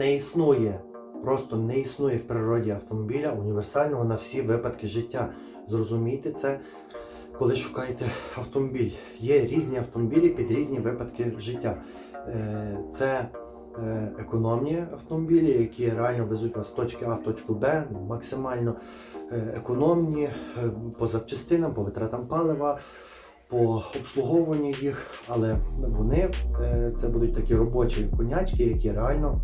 Не існує, просто не існує в природі автомобіля універсального на всі випадки життя. Зрозумійте це, коли шукаєте автомобіль. Є різні автомобілі під різні випадки життя. Е, Це е, економні автомобілі, які реально везуть вас з точки А в точку Б, максимально е, економні по запчастинам, по витратам палива, по обслуговуванню їх, але вони це будуть такі робочі конячки, які реально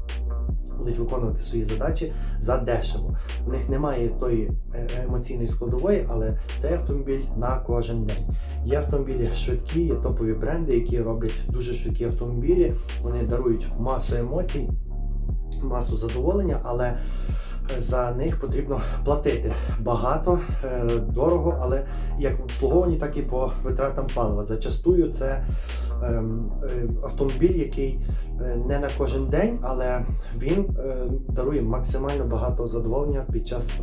будуть виконувати свої задачі за дешево. У них немає тої е, емоційної складової, але цей автомобіль на кожен день. Є автомобілі швидкі, є топові бренди, які роблять дуже швидкі автомобілі. Вони дарують масу емоцій, масу задоволення, але за них потрібно платити багато, е, дорого, але як в обслуговуванні, так і по витратам палива. Зачастую це ем, е, автомобіль, який е, не на кожен день, але він дарує максимально багато задоволення під час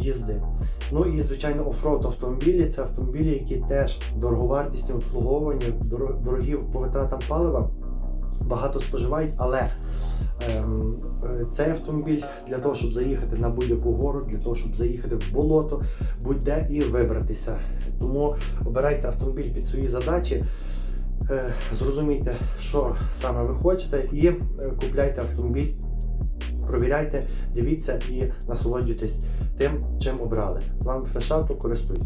їзди. Ну і звичайно, оффроуд автомобілі це автомобілі, які теж дороговартісні в обслуговуванні, дорогі по витратам палива. Багато споживають, але ем, цей автомобіль для того, щоб заїхати на будь-яку гору, для того, щоб заїхати в болото, будь-де і вибратися. Тому обирайте автомобіль під свої задачі, е, зрозумійте, що саме ви хочете, і е, купляйте автомобіль. Провіряйте, дивіться і насолоджуйтесь тим, чим обрали. З вами Фрешавто, користуйтесь.